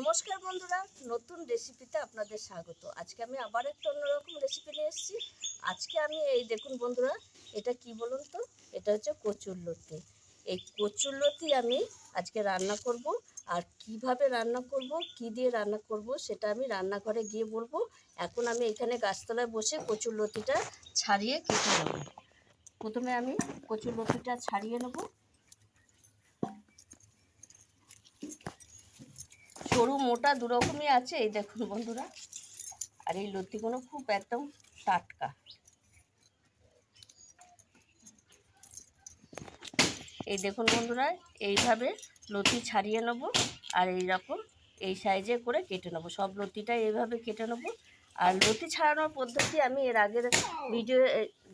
নমস্কার বন্ধুরা, নতুন রেসিপিতে আপনাদের স্বাগত। আজকে আমি আবার একটা অন্যরকম রেসিপি নিয়ে এসেছি। আজকে আমি এই দেখুন বন্ধুরা, এটা কি বলুন তো? এটা হচ্ছে কচুর লতি। এই কচুর লতি আমি আজকে রান্না করব, আর কীভাবে রান্না করব, কি দিয়ে রান্না করব, সেটা আমি রান্নাঘরে গিয়ে বলব। এখন আমি এখানে গাছতলায় বসে কচুর লতিটা ছাড়িয়ে কেটে নেব। প্রথমে আমি কচুর লতিটা ছাড়িয়ে নেব। সরু মোটা দু রকমই আছে, এই দেখুন বন্ধুরা। আর এই লতিগুলো খুব একদম টাটকা। এই দেখুন বন্ধুরা, এইভাবে লতি ছাড়িয়ে নেব, আর এই রকম এই সাইজে করে কেটে নেব। সব লতিটা এইভাবে কেটে নেব। আর লতি ছাড়ানোর পদ্ধতি আমি এর আগের ভিডিও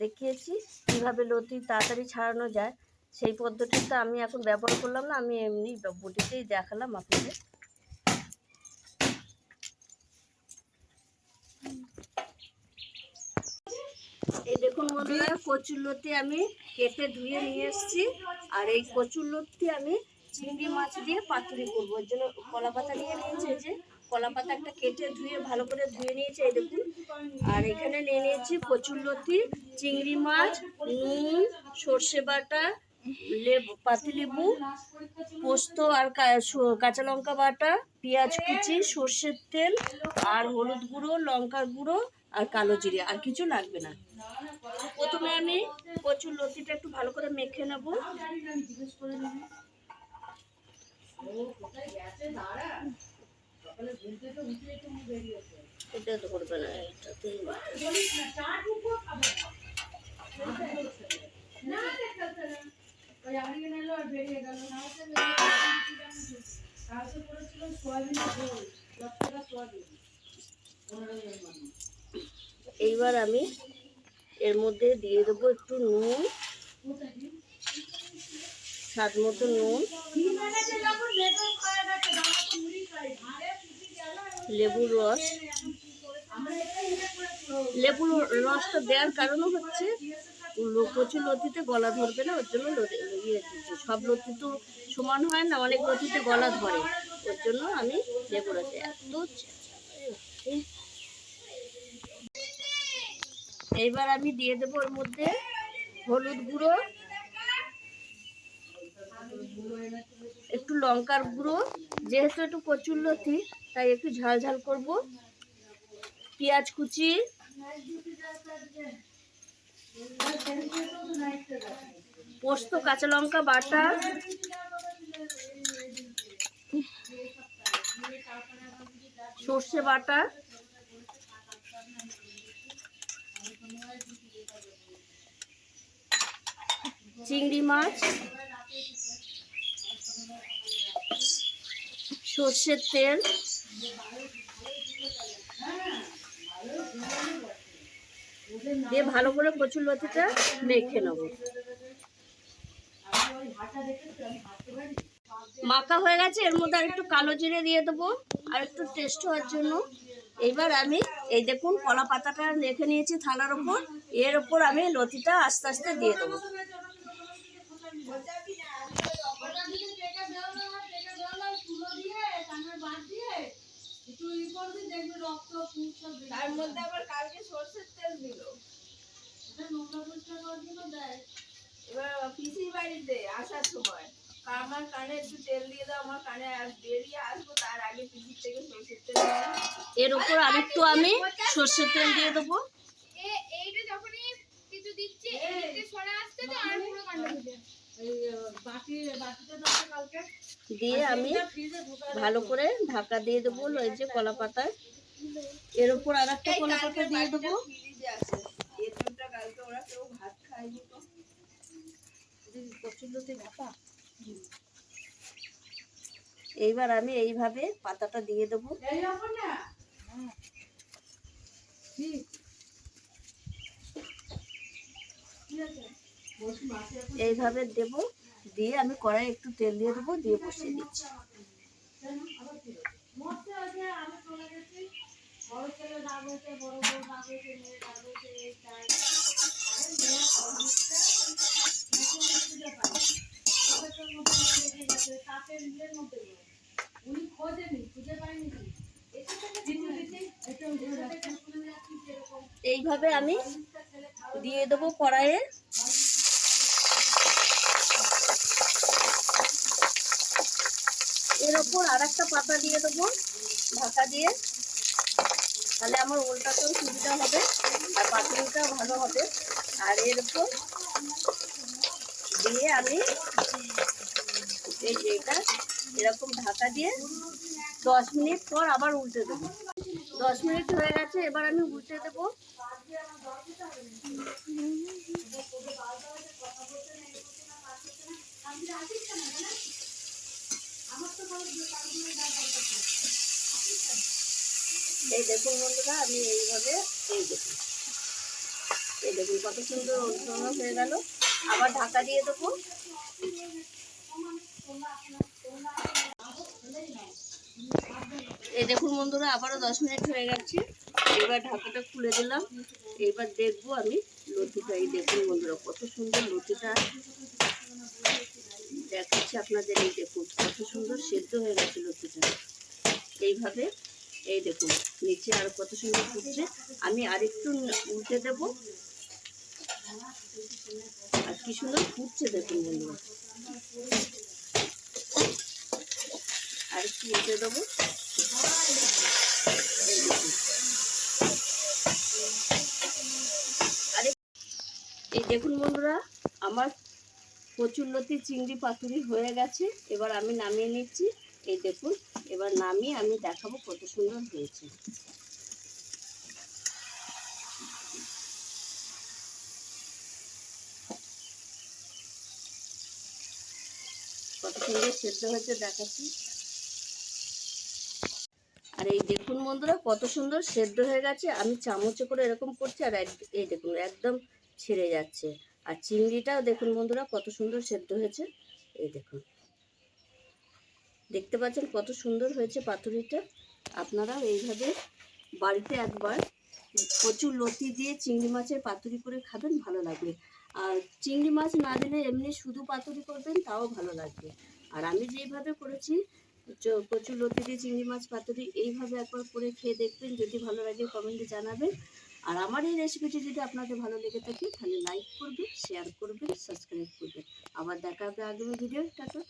দেখিয়েছি, কীভাবে লতি তাড়াতাড়ি ছাড়ানো যায়। সেই পদ্ধতিটা আমি এখন ব্যবহার করলাম না, আমি এমনি বটিতেই দেখালাম আপনাদের। এই দেখুন বন্ধুরা, কচুর লতি আমি কেটে ধুয়ে নিয়ে এসেছি। আর এই কচুর লতি আমি চিংড়ি মাছ দিয়ে পাতুরি করব। ওর জন্য কলা পাতা নিয়ে নিয়েছি যে কলা পাতা একটা কেটে ধুয়ে ভালো করে ধুয়ে নিয়েছি, এই দেখুন। আর এখানে নিয়ে নিয়েছি কচুর লতি, চিংড়ি মাছ, নুন, সর্ষে বাটা, লেবু পাতিলেবু পোস্ত আর কাঁচা লঙ্কা বাটা, পেঁয়াজ কুচি, সর্ষের তেল, আর হলুদ গুঁড়ো, লঙ্কার গুঁড়ো আর কালো জিরে। আর কিছু লাগবে না। প্রথমে আমি কচুর লতিটা একটু ভালো করে মেখে নেব। এটা ধরবে না এটাতেই এইবার আমি এর মধ্যে দিয়ে দেবো একটু নুন, স্বাদ মতো নুন। লেবুর রস। লেবুর রসটা দেওয়ার কারণও হচ্ছে প্রচুর লতিতে গলা ধরবে না, ওর জন্য ইয়ে সব লতি তো সমান হয় না, অনেক লতিতে গলা ধরে। ওর জন্য আমি লেবু রস এত এইবার আমি দিয়ে দেবো ওর মধ্যে হলুদ গুঁড়ো, একটু লঙ্কার গুঁড়ো। যেহেতু একটু কচুর লতি, তাই একটু ঝাল ঝাল করব। পেঁয়াজ কুচি, পোস্ত, কাঁচা লঙ্কা বাটা, সর্ষে বাটা চিংড়ি মাছ, সর্ষের তেল, দিয়ে ভালো করে কচুর লতিটা মেখে নেব। মাখা হয়ে গেছে, এর মধ্যে আর একটু কালো জিরে দিয়ে দেবো আর একটু টেস্ট হওয়ার জন্য। এবার আমি, এই দেখুন, কলা পাতাটা রেখে নিয়েছি থালার ওপর, এর ওপর আমি লতিটা আস্তে আস্তে দিয়ে দেবো। তার মধ্যে আবার কালকে তেল এবার পিসির বাড়িতে আসার সময়। আমার কানে একটু তেল দিয়ে দাও, আমার কানে বেরিয়ে আসব, তার আগে পিসির থেকে তেল এর ওপর আরেকটু আমি সর্ষের তেল দিয়ে দেবো এ- এইটা যখনই কিছু দিচ্ছে এদিকে সরে আসতে তো আর পুরো কাণ্ড হয়ে যায়। দিয়ে আমি ভালো করে। ঢাকা দিয়ে দেবো এই যে কলা পাতায় এর ওপর আর একটা কলা পাতা দিয়ে দেবো। এইবার আমি এইভাবে পাতাটা দিয়ে দেবো। এইভাবে দেব। দিয়ে আমি কড়াই একটু তেল দিয়ে দেবো, দিয়ে বসিয়ে দিচ্ছি। এইভাবে আমি দিয়ে দেবো কড়াইয়ে এর ওপর আর একটা পাতা দিয়ে দেবো, ঢাকা দিয়ে। তাহলে আমার উল্টাতেও সুবিধা হবে, আর পাতুরিটাও ভালো হবে। আর এর উপর দিয়ে আমি এই এটা, এরকম ঢাকা দিয়ে দশ মিনিট পর আবার উল্টে দেবো। দশ মিনিট হয়ে গেছে, এবার আমি উল্টে দেবো। এই দেখুন বন্ধুরা, আমি এইভাবে এই দেখুন। এই দেখুন কত সুন্দর অনুসরণ হয়ে গেল। আবার ঢাকা দিয়ে দেবো। এই দেখুন বন্ধুরা, আবারও দশ মিনিট হয়ে গেছে। এবার ঢাকাটা খুলে দিলাম। এবার দেখব আমি লতিটা। এই দেখুন বন্ধুরা, কত সুন্দর লতিটা। দেখাচ্ছি আপনাদের এই দেখুন, কত সুন্দর সেদ্ধ হয়ে গেছে লতিটা এইভাবে, এই দেখুন, নিচে আর কত সুন্দর ফুটছে। আমি আরেকটু উল্টে দেব। আর কি সুন্দর ফুটছে দেখুন বন্ধুরা। আর একটু উল্টে দেবো। এই আরে, এই দেখুন বন্ধুরা, আমার কচুরলতি চিংড়ি পাতুরি হয়ে গেছে। এবার আমি নামিয়ে নিচ্ছি। এই দেখুন, এবার নামিয়ে আমি দেখাবো কত সুন্দর হয়েছে। কত সুন্দর সেদ্ধ হয়েছে দেখাচ্ছি। আর এই দেখুন বন্ধুরা, কত সুন্দর সেদ্ধ হয়ে গেছে। আমি চামচে করে এরকম করছি আর এই দেখুন, একদম ছেড়ে যাচ্ছে। আর চিংড়িটাও দেখুন বন্ধুরা, কত সুন্দর সেদ্ধ হয়েছে। এই দেখুন। দেখতে পাচ্ছেন কত সুন্দর হয়েছে পাতুরিটা। আপনারা এইভাবে বাড়িতে একবার প্রচুর লতি দিয়ে চিংড়ি মাছের পাতুরি করে খাবেন, ভালো লাগবে। আর চিংড়ি মাছ না দিলে এমনি শুধু পাতুরি করবেন, তাও ভালো লাগবে। আর আমি যেইভাবে করেছি প্রচুর লতি দিয়ে চিংড়ি মাছ পাতুরি, এইভাবে একবার করে খেয়ে দেখবেন। যদি ভালো লাগে, কমেন্টে জানাবেন। আর আমার এই রেসিপিটি যদি আপনাদের ভালো লেগে থাকে, তাহলে লাইক করবে শেয়ার করবে সাবস্ক্রাইব করবে আবার দেখা হবে আগামী ভিডিও টাটা